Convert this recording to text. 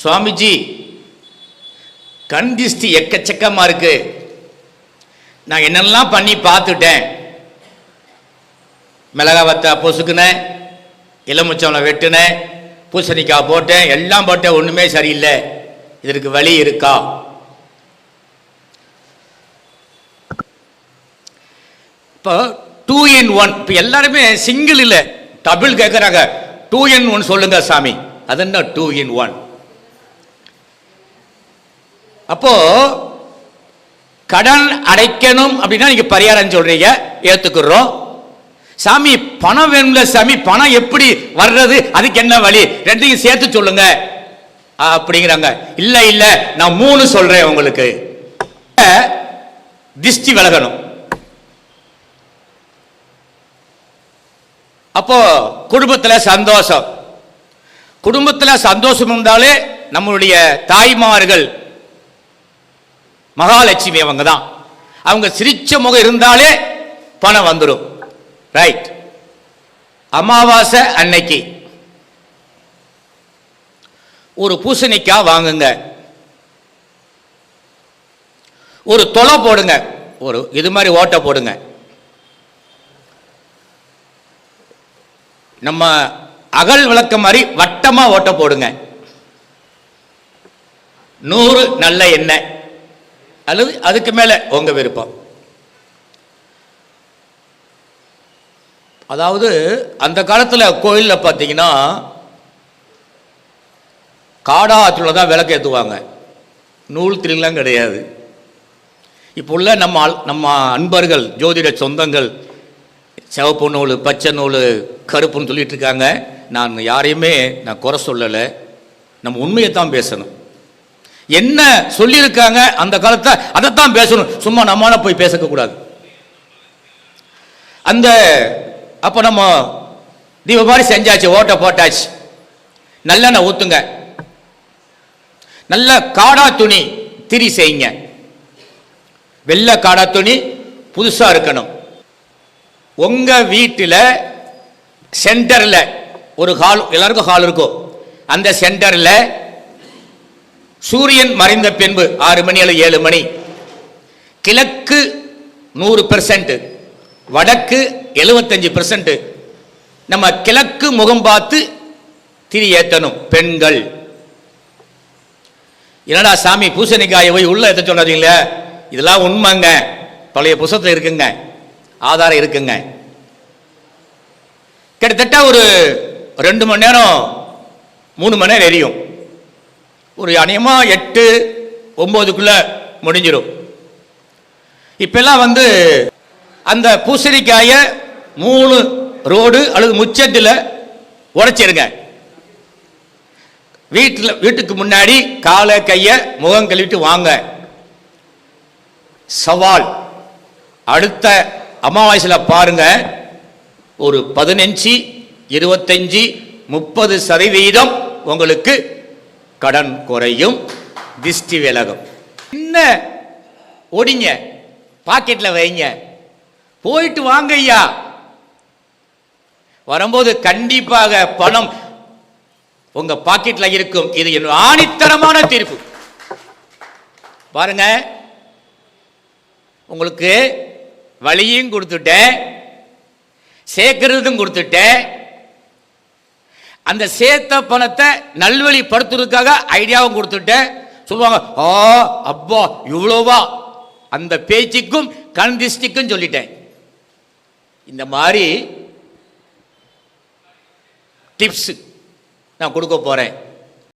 சுவாமிஜி கண் திஷ்டி எக்கச்சக்கமா இருக்கு. நான் என்னெல்லாம் பண்ணி பார்த்துட்டேன். மிளகா வத்தா பொசுக்குனேன் இளமுச்சவனை வெட்டினேன் பூசணிக்காய் போட்டேன் எல்லாம் போட்டேன் ஒன்றுமே சரியில்லை. இதற்கு வழி இருக்கா? இப்போ டூ இன் ஒன் இப்போ எல்லாருமே சிங்கிள் இல்லை டபுள் கேட்குறாங்க டூ இன் ஒன் சொல்லுங்க சாமி. அது என்ன டூ இன் ஒன் அப்போ கடன் அடைக்கணும் அப்படின்னா நீங்க பரிகாரம் சொல்றீங்க ஏத்துக்கிறோம். சாமி பணம் வேணும்ல சாமி பணம் எப்படி வர்றது அதுக்கு என்ன வழி? ரெண்டையும் சேர்த்து சொல்லுங்க. அப்படிங்கிறாங்க. இல்ல இல்ல நான் மூணு சொல்றேன் உங்களுக்கு. திஷ்டி விலகணும். அப்போ குடும்பத்தில் சந்தோஷம். குடும்பத்தில் சந்தோஷம் இருந்தாலே நம்மளுடைய தாய்மார்கள் மகாலட்சுமி அவங்க தான். அவங்க சிரிச்ச முகம் இருந்தாலே பணம் வந்துடும் ரைட் அமாவாசை அன்னைக்கு. ஒரு பூசணிக்காய் வாங்குங்க. ஒரு தொலை போடுங்க. ஒரு இது மாதிரி ஓட்டை போடுங்க. நம்ம அகல் விளக்க மாதிரி வட்டமாக ஓட்டை போடுங்க. நூறு நல்ல எண்ணெய். அல்லது அதுக்கு மேலே உங்க விருப்பம். அதாவது அந்த காலத்தில் கோயிலில் பார்த்தீங்கன்னா காடாத்துல தான் விளக்கு ஏற்றுவாங்க நூல் திரிலாம் கிடையாது. இப்போ உள்ள நம்ம நம்ம அன்பர்கள் ஜோதிட சொந்தங்கள் சிவப்பு நூல் பச்சை நூல் கருப்புன்னு சொல்லிட்டு இருக்காங்க. நான் யாரையுமே நான் குறை சொல்லலை. நம்ம உண்மையை தான் பேசணும். என்ன சொல்லியிருக்காங்க அந்த காலத்தை அதைத்தான் பேசணும். சும்மா நம்மளால போய் பேசக்கூடாது அந்த அப்போ நம்ம தீப மாதிரி செஞ்சாச்சு ஓட்டை போட்டாச்சு. நல்லெண்ணெய் ஊத்துங்க. நல்ல காடா துணி திரி செய்யுங்க. வெள்ளை காடா துணி புதுசாக இருக்கணும். உங்கள் வீட்டில் சென்டரில் ஒரு ஹால் எல்லாருக்கும் ஹால் இருக்கும். அந்த சென்டரில் சூரியன் மறைந்த பின்பு ஆறு மணி அல்லது ஏழு மணி. கிழக்கு நூறு பெர்சன்ட் வடக்கு எழுபத்தஞ்சு பெர்சன்ட் நம்ம கிழக்கு முகம் பார்த்து திரி ஏத்தணும் பெண்கள். என்னடா சாமி பூசணிக்காயை போய் உள்ள ஏற்ற சொல்லாதீங்களே? இதெல்லாம் உண்மைங்க. பழைய புத்தகத்தில் இருக்குங்க. ஆதாரம் இருக்குங்க. கிட்டத்தட்ட ஒரு ரெண்டு மணி நேரம் மூணு மணி நேரம் எரியும். ஒரு அநேகமாக எட்டு ஒம்போதுக்குள்ள முடிஞ்சிடும் இப்பெல்லாம் வந்து அந்த பூசணிக்காயை மூணு ரோடு அல்லது முச்சத்தில் உடைச்சிருங்க. வீட்டில் வீட்டுக்கு முன்னாடி காலை கையை முகம் கழுவிட்டு வாங்க. சவால். அடுத்த அமாவாசையில் பாருங்க. ஒரு பதினஞ்சு இருபத்தஞ்சி முப்பது சதவீதம் உங்களுக்கு கடன் குறையும் திஷ்டி விலகும். என்ன ஒடிங்க பாக்கெட்ல வைங்க. போயிட்டு வாங்க ஐயா. வரும்போது கண்டிப்பாக பணம் உங்க பாக்கெட்ல இருக்கும். இது என் ஆணித்தரமான தீர்ப்பு. பாருங்க. உங்களுக்கு வழியும் கொடுத்துட்டேன். சேர்க்கறதும் கொடுத்துட்டேன். அந்த சேர்த்த பணத்தை நல்வழிப்படுத்துறதுக்காக ஐடியாவும் கொடுத்துட்டேன். சொல்லுவாங்க ஆ அப்பா இவ்வளோவா? அந்த பேச்சுக்கும் கண் திஷ்டிக்கும் சொல்லிட்டேன். இந்த மாதிரி டிப்ஸ் நான் கொடுக்க போகிறேன்